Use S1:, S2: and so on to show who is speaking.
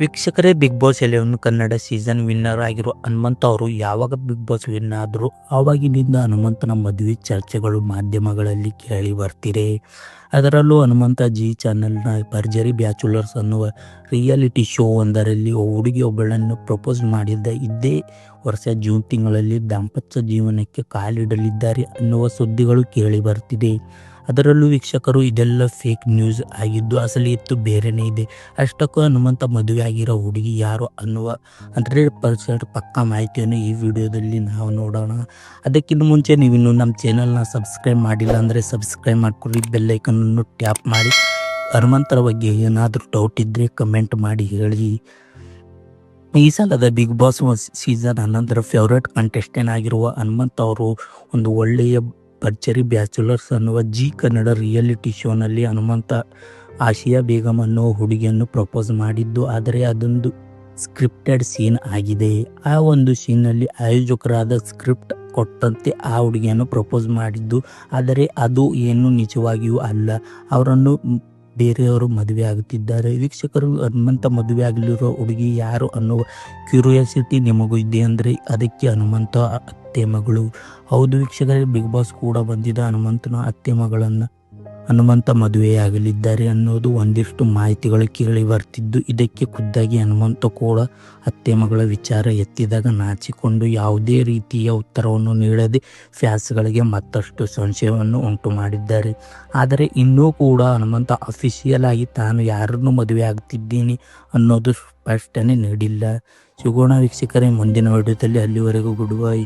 S1: ವೀಕ್ಷಕರೇ big boss eleven Kannada season winner ಆಗಿರುವ ಹನುಮಂತ ಅವರು ಯಾವಾಗ ಬಿಗ್ ಬಾಸ್ ವಿನ್ ಆದರೂ ಆವಾಗಿನಿಂದ ಹನುಮಂತನ ಮದುವೆ ಚರ್ಚೆಗಳು ಮಾಧ್ಯಮಗಳಲ್ಲಿ ಕೇಳಿ ಬರ್ತಿದೆ ಅದರಲ್ಲೂ ಹನುಮಂತ ಜಿ ಚಾನೆಲ್ನ ಭರ್ಜರಿ ಬ್ಯಾಚುಲರ್ಸ್ ಅನ್ನುವ ರಿಯಾಲಿಟಿ ಶೋ ಒಂದರಲ್ಲಿ ಹುಡುಗಿ ಒಬ್ಬಳನ್ನು ಪ್ರಪೋಸ್ ಮಾಡಿದ್ದ ಇದ್ದೇ ವರ್ಷ ಜೂನ್ ತಿಂಗಳಲ್ಲಿ ದಾಂಪತ್ಯ ಜೀವನಕ್ಕೆ ಕಾಲಿಡಲಿದ್ದಾರೆ ಅನ್ನುವ ಸುದ್ದಿಗಳು ಕೇಳಿ ಬರ್ತಿದೆ. ಅದರಲ್ಲೂ ವೀಕ್ಷಕರು, ಇದೆಲ್ಲ ಫೇಕ್ ನ್ಯೂಸ್ ಆಗಿದ್ದು ಅಸಲಿಯತ್ತು ಬೇರೆನೇ ಇದೆ. ಅಷ್ಟಕ್ಕೂ ಹನುಮಂತ ಮದುವೆ ಆಗಿರೋ ಹುಡುಗಿ ಯಾರು ಅನ್ನುವ ಹಂಡ್ರೆಡ್ ಪರ್ಸೆಂಟ್ ಪಕ್ಕಾ ಮಾಹಿತಿಯನ್ನು ಈ ವಿಡಿಯೋದಲ್ಲಿ ನಾವು ನೋಡೋಣ. ಅದಕ್ಕಿಂತ ಮುಂಚೆ ನೀವು ಇನ್ನೂ ನಮ್ಮ ಚಾನಲ್ನ ಸಬ್ಸ್ಕ್ರೈಬ್ ಮಾಡಿಲ್ಲ ಅಂದರೆ ಸಬ್ಸ್ಕ್ರೈಬ್ ಮಾಡ್ಕೊಳ್ಳಿ ಬೆಲ್ಲೈಕನನ್ನು ಟ್ಯಾಪ್ ಮಾಡಿ. ಹನುಮಂತರ ಬಗ್ಗೆ ಏನಾದರೂ ಡೌಟ್ ಇದ್ದರೆ ಕಮೆಂಟ್ ಮಾಡಿ ಹೇಳಿ. ಈ ಸಲದ ಬಿಗ್ ಬಾಸ್ ಸೀಸನ್ ಹನ್ನೊಂದರ ಫೇವ್ರೇಟ್ ಕಂಟೆಸ್ಟೆಂಟ್ ಆಗಿರುವ ಹನುಮಂತ ಅವರು ಒಂದು ಒಳ್ಳೆಯ ಭರ್ಜರಿ ಬ್ಯಾಚುಲರ್ಸ್ ಅನ್ನುವ ಜಿ ಕನ್ನಡ ರಿಯಾಲಿಟಿ ಶೋನಲ್ಲಿ ಹನುಮಂತ ಆಶಿಯಾ ಬೇಗಂ ಅನ್ನೋ ಹುಡುಗಿಯನ್ನು ಪ್ರಪೋಸ್ ಮಾಡಿದ್ದು, ಆದರೆ ಅದೊಂದು ಸ್ಕ್ರಿಪ್ಟೆಡ್ ಸೀನ್ ಆಗಿದೆ. ಆ ಒಂದು ಸೀನಲ್ಲಿ ಆಯೋಜಕರಾದ ಸ್ಕ್ರಿಪ್ಟ್ ಕೊಟ್ಟಂತೆ ಆ ಹುಡುಗಿಯನ್ನು ಪ್ರಪೋಸ್ ಮಾಡಿದ್ದು, ಆದರೆ ಅದು ಏನು ನಿಜವಾಗಿಯೂ ಅಲ್ಲ. ಅವರನ್ನು ಬೇರೆಯವರು ಮದುವೆ ಆಗುತ್ತಿದ್ದಾರೆ. ವೀಕ್ಷಕರು, ಹನುಮಂತ ಮದುವೆ ಆಗಲಿರೋ ಹುಡುಗಿ ಯಾರು ಅನ್ನುವ ಕ್ಯೂರಿಯಾಸಿಟಿ ನಿಮಗೂ ಇದೆ ಅಂದರೆ ಅದಕ್ಕೆ ಹನುಮಂತ ಅತ್ತೆ ಮಗಳು. ಹೌದು ವೀಕ್ಷಕರೇ ಬಿಗ್ ಬಾಸ್ ಕೂಡ ಬಂದಿದ್ದ ಹನುಮಂತನ ಅತ್ತೆ ಮಗಳನ್ನು. ಹನುಮಂತ ಮದುವೆಯಾಗಲಿದ್ದಾರೆ ಅನ್ನೋದು ಒಂದಿಷ್ಟು ಮಾಹಿತಿಗಳು ಕೇಳಿ ಬರ್ತಿದ್ದು. ಇದಕ್ಕೆ ಖುದ್ದಾಗಿ ಹನುಮಂತ ಕೂಡ ಅತ್ತೆ ಮಗಳ ವಿಚಾರ ಎತ್ತಿದಾಗ ನಾಚಿಕೊಂಡು ಯಾವುದೇ ರೀತಿಯ ಉತ್ತರವನ್ನು ನೀಡದೆ ಫ್ಯಾಸ್ಗಳಿಗೆ ಮತ್ತಷ್ಟು ಸಂಶಯವನ್ನು ಉಂಟು ಮಾಡಿದ್ದಾರೆ. ಆದರೆ ಇನ್ನೂ ಕೂಡ ಹನುಮಂತ ಅಫಿಷಿಯಲ್ ಆಗಿ ತಾನು ಯಾರನ್ನು ಮದುವೆ ಆಗ್ತಿದ್ದೀನಿ ಅನ್ನೋದು ಸ್ಪಷ್ಟನೆ ನೀಡಿಲ್ಲ. ಸಿಗೋಣ ವೀಕ್ಷಕರೇ, ಮುಂದಿನ ವಿಡಿಯೋದಲ್ಲಿ ಅಲ್ಲಿವರೆಗೂ ಗುಡ್ ಬೈ.